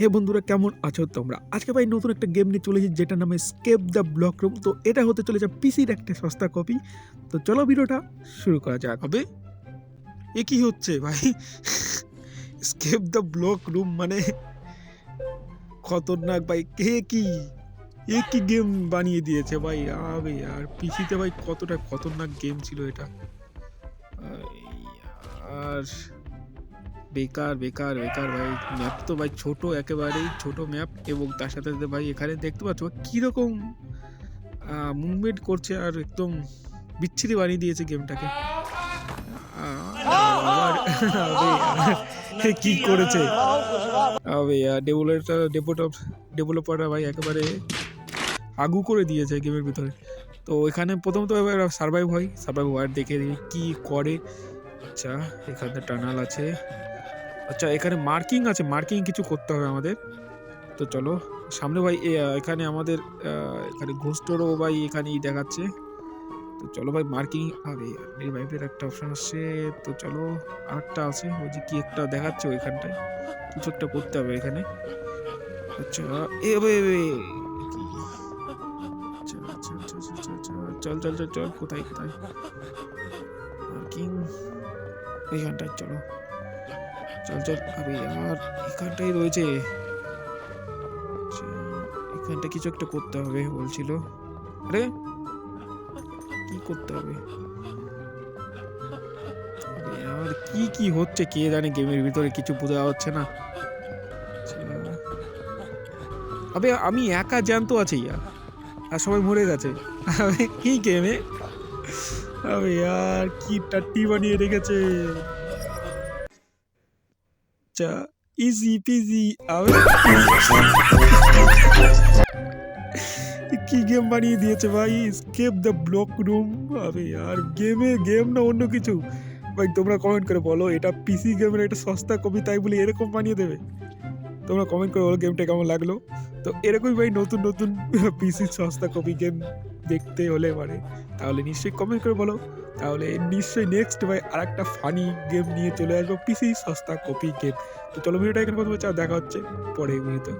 হে বন্ধুরা, কেমন আছো তোমরা? আজকে ভাই নতুন একটা গেম নিয়ে চলেছি যেটার নামে স্কেপ দ্য ব্লক রুম তো এটা হতে চলেছে পিসির একটা সস্তা কপি তো চলো ভিডিওটা শুরু করা যাক। হবে এ কি হচ্ছে ভাই? স্কেপ দ্য ব্লক রুম মানে খতরনাক ভাই, কে কি? এ কি গেম বানিয়ে দিয়েছে ভাই? আবে আর পিসিতে ভাই কতটা খতরনাক গেম ছিল এটা? আর বেকার বেকার বেকার ভাই। ম্যাপ তো ভাই ছোট একেবারেই ছোট ম্যাপ। এবং তার সাথে সাথে ভাই এখানে দেখতে পাচ্ছ কীরকম মুভমেন্ট করছে আর একদম বিচ্ছিরি বানিয়ে দিয়েছে গেমটাকে আবার আবে, কি করেছে? আবে ডেভেলপার ডেভেলপ ডেভেলপাররা ভাই একেবারে আগু করে দিয়েছে গেমের ভিতরে। তো এখানে প্রথমত এবার সার্ভাইভ হয়। সার্ভাইভ হওয়ার দেখি কি করে। আচ্ছা এখানে টানাল আছে। আচ্ছা এখানে মার্কিং আছে মার্কিং কিছু করতে হবে আমাদের তো চলো সামনে ভাই এখানে আমাদের এখানে ঘোষটোরও ভাই এখানেই দেখাচ্ছে তো চলো ভাই মার্কিং আরে রিভাইভের একটা অপশন আসছে তো চলো আরেকটা আছে ওই যে কি একটা দেখাচ্ছে ওইখানটায় কিছু একটা করতে হবে এখানে আচ্ছা এ আচ্ছা আচ্ছা আচ্ছা আচ্ছা, আচ্ছা আচ্ছা চল চল চল চল কোথায় কোথায় মার্কিং এইখানটায় চলো চল চল আরে আমার এখানটাই রয়েছে। আচ্ছা, এখানটা কিছু একটা করতে হবে বলছিল। আরে কি করতে হবে? আরে কি কি হচ্ছে কে জানে গেমের ভিতরে কিছু বোঝা যাচ্ছে না। আচ্ছা। আবে আমি একা জ্যান্ত আছি আর সবাই মরে গেছে। কি গেমে আবে यार কি টাট্টি বানিয়ে রেখেছে। আচ্ছা ইজি পিজি কি গেম বানিয়ে দিয়েছে ভাই? স্কেপ দ্য ব্লক রুম আবে আর গেমে গেম না অন্য কিছু? ভাই, তোমরা কমেন্ট করে বলো, এটা পিসি গেমের একটা সস্তা কপি তাই বলে এরকম বানিয়ে দেবে? তোমরা কমেন্ট করে বলো গেমটা কেমন লাগল। তো এরকমই ভাই নতুন নতুন পিসি সস্তা কপি গেম দেখতে হলে মানে তাহলে নিশ্চয়ই কমেন্ট করে বলো। তাহলে নিশ্চয়ই নেক্সট ভাই আর একটা ফানি গেম নিয়ে চলে আসব পিসি সস্তা কপি গেম তো চলো ভিডিওটা এখানে কথা হচ্ছে আর দেখা হচ্ছে পরে ভিডিওতে